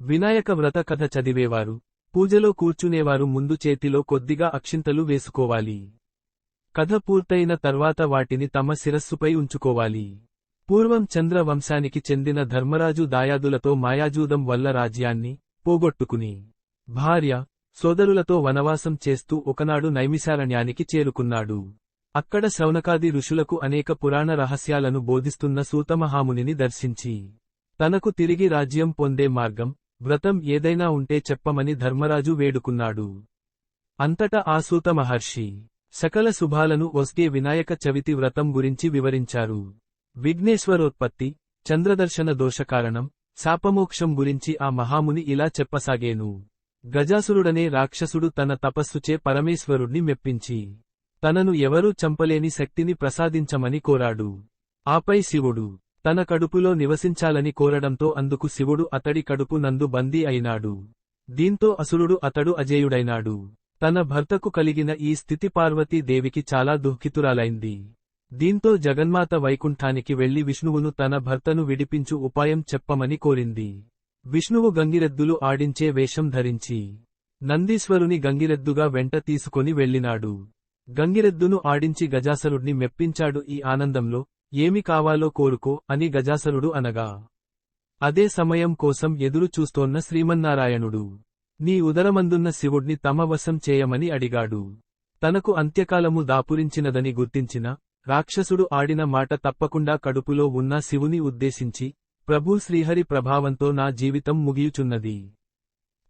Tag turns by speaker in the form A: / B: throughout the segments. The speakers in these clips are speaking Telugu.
A: వినాయక వ్రత కథ చదివేవారు. పూజలో కూర్చునేవారు ముందు చేతిలో కొద్దిగా అక్షింతలు వేసుకోవాలి. కథ పూర్తయిన తర్వాత వాటిని తమ శిరస్సుపై ఉంచుకోవాలి. పూర్వం చంద్ర వంశానికి చెందిన ధర్మరాజు దాయాదులతో మాయాజూదం వల్ల రాజ్యాన్ని పోగొట్టుకుని భార్య సోదరులతో వనవాసం చేస్తూ ఒకనాడు నైమిశారణ్యానికి చేరుకున్నాడు. అక్కడ శౌనకాది ఋషులకు అనేక పురాణ రహస్యాలను బోధిస్తున్న సూతమహామునిని దర్శించి తనకు తిరిగి రాజ్యం పొందే మార్గం వ్రతం ఏదైనా ఉంటే చెప్పమని ధర్మరాజు వేడుకున్నాడు. అంతటా ఆసూత మహర్షి సకల శుభాలను ఒస్గే వినాయక చవితి వ్రతం గురించి వివరించారు. విఘ్నేశ్వరోత్పత్తి చంద్రదర్శన దోషకారణం శాపమోక్షం గురించి ఆ మహాముని ఇలా చెప్పసాగేను. గజాసురుడనే రాక్షసుడు తన తపస్సుచే పరమేశ్వరుణ్ణి మెప్పించి తనను ఎవరూ చంపలేని శక్తిని ప్రసాదించమని కోరాడు. ఆపై శివుడు తన కడుపులో నివసించాలని కోరడంతో అందుకు శివుడు అతడి కడుపు నందు బందీ అయినాడు. దీంతో అసురుడు అతడు అజేయుడైనాడు. తన భర్తకు కలిగిన ఈ స్థితి పార్వతీదేవికి చాలా దుఃఖితురాలైంది. దీంతో జగన్మాత వైకుంఠానికి వెళ్ళి విష్ణువును తన భర్తను విడిపించు ఉపాయం చెప్పమని కోరింది. విష్ణువు గంగిరెద్దులు ఆడించే వేషం ధరించి నందీశ్వరుని గంగిరెద్దుగా వెంట తీసుకొని వెళ్ళినాడు. గంగిరెద్దును ఆడించి గజాసరుణ్ణి మెప్పించాడు ఈ ఆనందంలో ఏమి కావాలో కోరుకో అని గజాసనుడు అనగా అదే సమయం కోసం ఎదురు చూస్తోన్న శ్రీమన్నారాయణుడు నీ ఉదరమందున్న శివుణ్ణి తమ వశం చేయమని అడిగాడు. తనకు అంత్యకాలము దాపురించినదని గుర్తించిన రాక్షసుడు ఆడిన మాట తప్పకుండా కడుపులో ఉన్న శివుని ఉద్దేశించి ప్రభూ శ్రీహరి ప్రభావంతో నా జీవితం ముగియుచున్నది.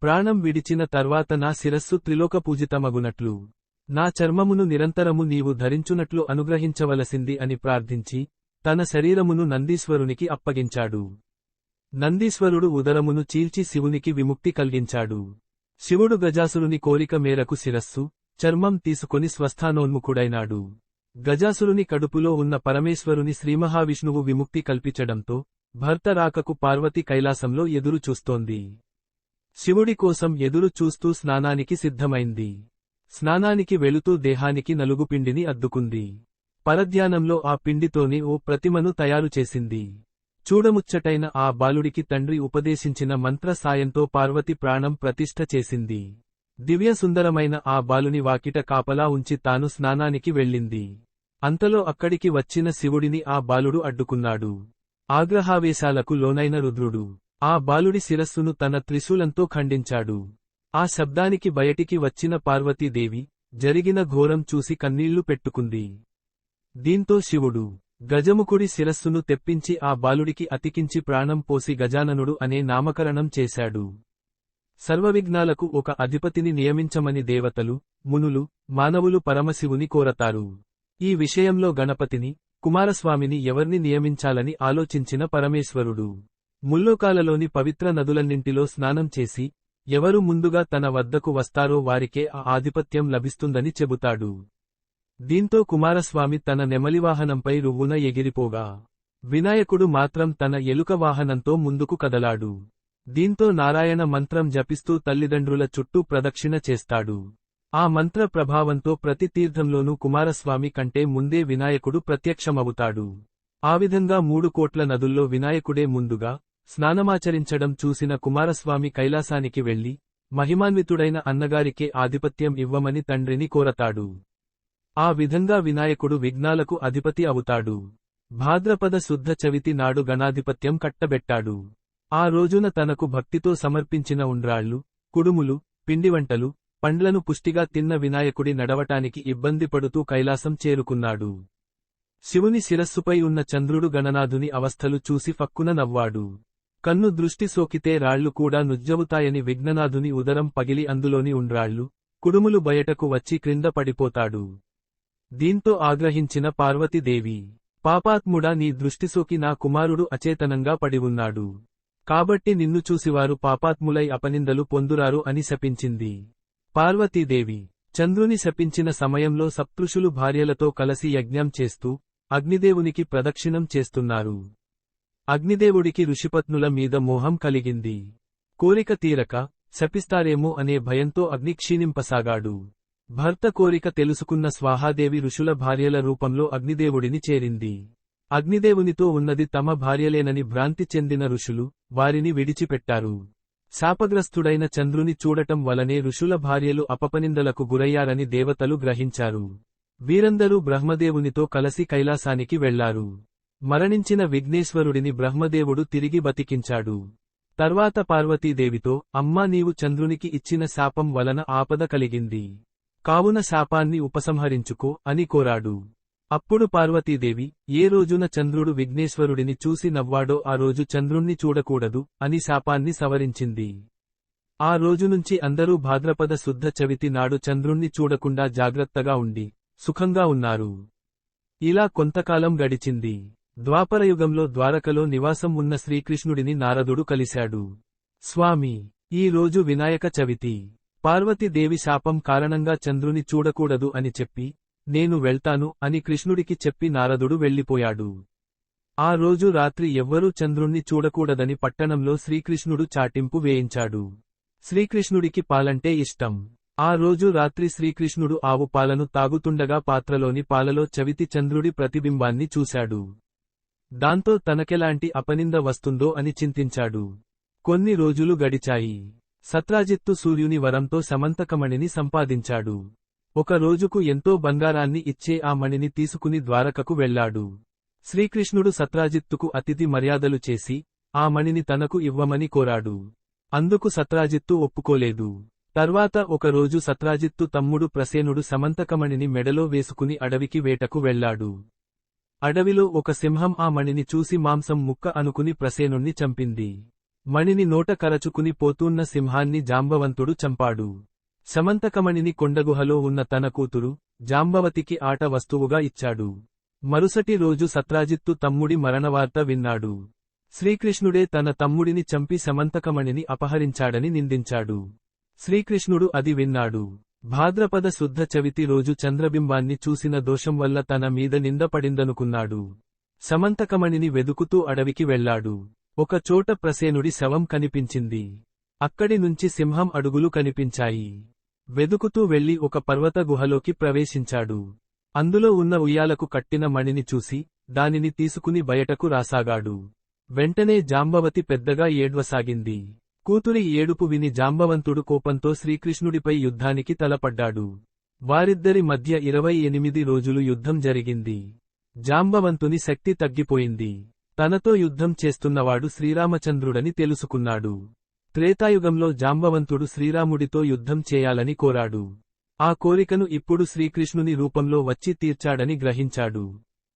A: ప్రాణం విడిచిన తర్వాత నా శిరస్సు త్రిలోకపూజితమగునట్లు. నా చర్మమును నిరంతరము నీవు ధరించునట్లు అనుగ్రహించవలసింది అని ప్రార్థించి తన శరీరమును నందీశ్వరునికి అప్పగించాడు. నందీశ్వరుడు ఉదరమును చీల్చి శివునికి విముక్తి కలిగించాడు. శివుడు గజాసురుని కోరిక మేరకు శిరస్సు చర్మం తీసుకొని స్వస్థానోన్ముఖుడైనాడు. గజాసురుని కడుపులో ఉన్న పరమేశ్వరుని శ్రీమహావిష్ణువు విముక్తి కల్పించడంతో భర్త రాకకు పార్వతి కైలాసంలో ఎదురు చూస్తోంది శివుడి కోసం ఎదురు చూస్తూ స్నానానికి సిద్ధమైంది. స్నానానికి వెళుతూ దేహానికి నలుగు పిండిని అద్దుకుంది. పరధ్యానంలో ఆ పిండితోనే ఓ ప్రతిమను తయారు చేసింది. చూడముచ్చటైన ఆ బాలుడికి తండ్రి ఉపదేశించిన మంత్ర సాయంతో పార్వతి ప్రాణం ప్రతిష్ఠ చేసింది. దివ్య సుందరమైన ఆ బాలుని వాకిట కాపలా ఉంచి తాను స్నానానికి వెళ్ళింది. అంతలో అక్కడికి వచ్చిన శివుడిని ఆ బాలుడు అడ్డుకున్నాడు. ఆగ్రహావేశాలకు లోనైన రుద్రుడు. ఆ బాలుడి శిరస్సును తన త్రిశూలంతో ఖండించాడు. ఆ శబ్దానికి బయటికి వచ్చిన పార్వతీదేవి జరిగిన ఘోరం చూసి కన్నీళ్ళు పెట్టుకుంది. దీంతో శివుడు గజముకుడి శిరస్సును తెప్పించి ఆ బాలుడికి అతికించి ప్రాణం పోసి గజాననుడు అనే నామకరణం చేశాడు. సర్వవిఘ్నాలకు ఒక అధిపతిని నియమించమని దేవతలు మునులు మానవులు పరమశివుని కోరతారు. ఈ విషయంలో గణపతిని కుమారస్వామిని ఎవర్ని నియమించాలని ఆలోచించిన పరమేశ్వరుడు. ముల్లోకాలలోని పవిత్ర నదులన్నింటిలో స్నానం చేసి ఎవరు ముందుగా తన వద్దకు వస్తారో వారికే ఆ ఆధిపత్యం లభిస్తుందని చెబుతాడు. దీంతో కుమారస్వామి తన నెమలివాహనంపై రువ్వున ఎగిరిపోగా. వినాయకుడు మాత్రం తన ఎలుక వాహనంతో ముందుకు కదలాడు. దీంతో నారాయణ మంత్రం జపిస్తూ తల్లిదండ్రుల చుట్టూ ప్రదక్షిణ చేస్తాడు. ఆ మంత్ర ప్రభావంతో ప్రతి తీర్థంలోనూ కుమారస్వామి కంటే ముందే వినాయకుడు ప్రత్యక్షమవుతాడు. ఆ విధంగా మూడు కోట్ల నదుల్లో వినాయకుడే ముందుగా స్నానమాచరించడం చూసిన కుమారస్వామి కైలాసానికి వెళ్ళి మహిమాన్వితుడైన అన్నగారికే ఆధిపత్యం ఇవ్వమని తండ్రిని కోరతాడు. ఆ విధంగా వినాయకుడు విఘ్నాలకు అధిపతి అవుతాడు. భాద్రపద శుద్ధ చవితి నాడు గణాధిపత్యం కట్టబెట్టాడు. ఆ రోజున తనకు భక్తితో సమర్పించిన ఉండ్రాళ్ళు కుడుములు పిండివంటలు పండ్లను పుష్టిగా తిన్న వినాయకుడి నడవటానికి ఇబ్బంది పడుతూ కైలాసం చేరుకున్నాడు. శివుని శిరస్సుపై ఉన్న చంద్రుడు గణనాథుని అవస్థలు చూసి ఫక్కున నవ్వాడు. కన్ను దృష్టి సోకితే రాళ్ళు కూడా నుజ్జవుతాయని విఘ్ననాథుని ఉదరం పగిలి అందులోని ఉండ్రాళ్ళు కుడుములు బయటకు వచ్చి క్రింద పడిపోతాడు. దీంతో ఆగ్రహించిన పార్వతీదేవి పాపాత్ముడా నీ దృష్టిసోకి నా కుమారుడు అచేతనంగా పడివున్నాడు కాబట్టి నిన్ను చూసివారు పాపాత్ములై అపనిందలు పొందురారు అని శపించింది. పార్వతీదేవి చంద్రుని శపించిన సమయంలో సప్తృషులు భార్యలతో కలసి యజ్ఞం చేస్తూ అగ్నిదేవునికి ప్రదక్షిణం చేస్తున్నారు. అగ్నిదేవుడికి ఋషిపత్నుల మీద మోహం కలిగింది. కోరిక తీరక శపిస్తారేమో అనే భయంతో అగ్ని క్షీణింపసాగాడు. భర్త కోరిక తెలుసుకున్న స్వాహాదేవి ఋషుల భార్యల రూపంలో అగ్నిదేవుడిని చేరింది. అగ్నిదేవునితో ఉన్నది తమ భార్యలేనని భ్రాంతి చెందిన ఋషులు వారిని విడిచిపెట్టారు. శాపగ్రస్తుడైన చంద్రుని చూడటం వలనే ఋషుల భార్యలు అపపనిందలకు గురయ్యారని దేవతలు గ్రహించారు. వీరందరూ బ్రహ్మదేవునితో కలసి కైలాసానికి వెళ్ళారు. మరణించిన విఘ్నేశ్వరుడిని బ్రహ్మదేవుడు తిరిగి బతికించాడు. తర్వాత పార్వతీదేవితో అమ్మా నీవు చంద్రునికి ఇచ్చిన శాపం వలన ఆపద కలిగింది. కావున శాపాన్ని ఉపసంహరించుకో అని కోరాడు. అప్పుడు పార్వతీదేవి ఏ రోజున చంద్రుడు విఘ్నేశ్వరుడిని చూసి నవ్వాడో ఆ రోజు చంద్రుణ్ణి చూడకూడదు అని శాపాన్ని సవరించింది. ఆ రోజు నుంచి అందరూ భాద్రపద శుద్ధ చవితి నాడు చంద్రుణ్ణి చూడకుండా జాగ్రత్తగా ఉండి సుఖంగా ఉన్నారు. ఇలా కొంతకాలం గడిచింది. ద్వాపరయుగంలో ద్వారకలో నివాసం ఉన్న శ్రీకృష్ణుడిని నారదుడు కలిశాడు. స్వామి ఈ రోజు వినాయక చవితి. పార్వతీదేవి శాపం కారణంగా చంద్రుని చూడకూడదు అని చెప్పి నేను వెళ్తాను అని కృష్ణుడికి చెప్పి నారదుడు వెళ్ళిపోయాడు. ఆ రోజు రాత్రి ఎవ్వరూ చంద్రుణ్ణి చూడకూడదని పట్టణంలో శ్రీకృష్ణుడు చాటింపు వేయించాడు. శ్రీకృష్ణుడికి పాలంటే ఇష్టం. ఆ రోజు రాత్రి శ్రీకృష్ణుడు ఆవు పాలను తాగుతుండగా పాత్రలోని పాలలో చవితి చంద్రుడి ప్రతిబింబాన్ని చూశాడు. దాంతో తనకెలాంటి అపనింద వస్తుందో అని చింతించాడు. కొన్ని రోజులు గడిచాయి. సత్రాజిత్తు సూర్యుని వరంతో సమంతకమణిని సంపాదించాడు. ఒక రోజుకు ఎంతో బంగారాన్ని ఇచ్చే ఆ మణిని తీసుకుని ద్వారకకు వెళ్ళాడు శ్రీకృష్ణుడు సత్రాజిత్తుకు అతిథి మర్యాదలు చేసి ఆ మణిని తనకు ఇవ్వమని కోరాడు. అందుకు సత్రాజిత్తు ఒప్పుకోలేదు. తర్వాత ఒకరోజు సత్రాజిత్తు తమ్ముడు ప్రసేనుడు సమంతకమణిని మెడలో వేసుకుని అడవికి వేటకు వెళ్ళాడు అడవిలో ఒక సింహం ఆ మణిని చూసి మాంసం ముక్క అనుకుని ప్రసేనుణ్ణి చంపింది. మణిని నోట కరచుకుని పోతున్న సింహాన్ని జాంబవంతుడు చంపాడు. సమంతకమణిని కొండగుహలో ఉన్న తన కూతురు జాంబవతికి ఆట వస్తువుగా ఇచ్చాడు. మరుసటి రోజు సత్రాజిత్తు తమ్ముడి మరణవార్త విన్నాడు. శ్రీకృష్ణుడే తన తమ్ముడిని చంపి సమంతకమణిని అపహరించాడని నిందించాడు. శ్రీకృష్ణుడు అది విన్నాడు. భాద్రపద శుద్ధ చవితి రోజు చంద్రబింబాన్ని చూసిన దోషం వల్ల తన మీద నిందపడిందనుకున్నాడు సమంతకమణిని వెదుకుతూ అడవికి వెళ్ళాడు ఒక చోట ప్రసేనుడి శవం కనిపించింది. అక్కడి నుంచి సింహం అడుగులు కనిపించాయి. వెదుకుతూ వెళ్ళి ఒక పర్వత గుహలోకి ప్రవేశించాడు. అందులో ఉన్న ఉయ్యాలకు కట్టిన మణిని చూసి దానిని తీసుకుని బయటకు రాసాగాడు. వెంటనే జాంబవతి పెద్దగా ఏడ్వసాగింది. కూతురి ఏడుపు విని జాంబవంతుడు కోపంతో శ్రీకృష్ణుడిపై యుద్ధానికి తలపడ్డాడు. వారిద్దరి మధ్య ఇరవై ఎనిమిది రోజులు యుద్ధం జరిగింది. జాంబవంతుని శక్తి తగ్గిపోయింది. తనతో యుద్ధం చేస్తున్నవాడు శ్రీరామచంద్రుడని తెలుసుకున్నాడు. త్రేతాయుగంలో జాంబవంతుడు శ్రీరాముడితో యుద్ధం చేయాలని కోరాడు. ఆ కోరికను ఇప్పుడు శ్రీకృష్ణుని రూపంలో వచ్చి తీర్చాడని గ్రహించాడు.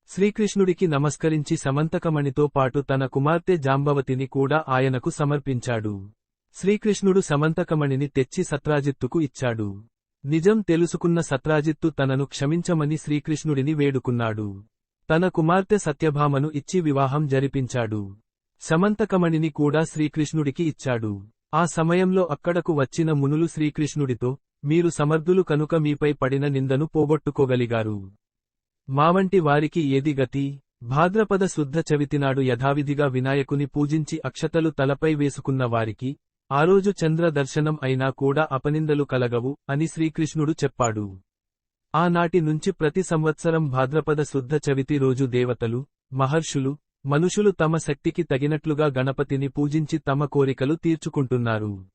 A: శ్రీకృష్ణుడికి నమస్కరించి సమంతకమణితో పాటు తన కుమార్తె జాంబవతిని కూడా ఆయనకు సమర్పించాడు. శ్రీకృష్ణుడు సమంతకమణిని తెచ్చి సత్రాజిత్తుకు ఇచ్చాడు. నిజం తెలుసుకున్న సత్రాజిత్తు తనను క్షమించమని శ్రీకృష్ణుడిని వేడుకున్నాడు. తన కుమార్తె సత్యభామను ఇచ్చి వివాహం జరిపించాడు. సమంతకమణిని కూడా శ్రీకృష్ణుడికి ఇచ్చాడు. ఆ సమయంలో అక్కడకు వచ్చిన మునులు శ్రీకృష్ణుడితో మీరు సమర్థులు కనుక మీపై పడిన నిందను పోగొట్టుకోగలిగారు. మావంటి వారికి ఏది గతి? భాద్రపద శుద్ధ చవితినాడు యథావిధిగా వినాయకుని పూజించి అక్షతలు తలపై వేసుకున్న వారికి ఆ రోజు చంద్ర దర్శనం అయినా కూడా అపనిందలు కలగవు అని శ్రీకృష్ణుడు చెప్పాడు. ఆనాటి నుంచి ప్రతి సంవత్సరం భాద్రపద శుద్ధ చవితి రోజు దేవతలు మహర్షులు మనుషులు తమ శక్తికి తగినట్లుగా గణపతిని పూజించి తమ కోరికలు తీర్చుకుంటున్నారు.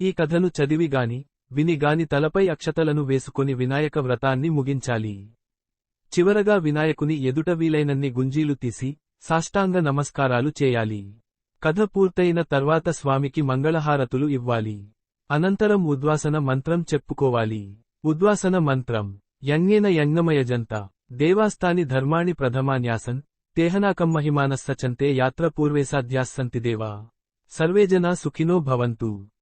A: ఈ కథను చదివిగాని వినిగాని తలపై అక్షతలను వేసుకుని వినాయక వ్రతాన్ని ముగించాలి. చివరగా వినాయకుని ఎదుట వీలైనన్ని గుంజీలు తీసి సాష్టాంగ నమస్కారాలు చేయాలి. కథ పూర్తయిన తర్వాత స్వామికి మంగళహారతులు ఇవ్వాలి. అనంతరం ఉద్వాసన మంత్రం చెప్పుకోవాలి. ఉద్వాసన మంత్రం యంగేన యంగమయజంత దేవాస్థాని ధర్మాణి ప్రథమాన్యాసన్ తేహనాకం మహిమానస్సచంతే యాత్ర పూర్వేసాధ్యాస్సంతి దేవా. సర్వే జనా సుఖినో భవంతు.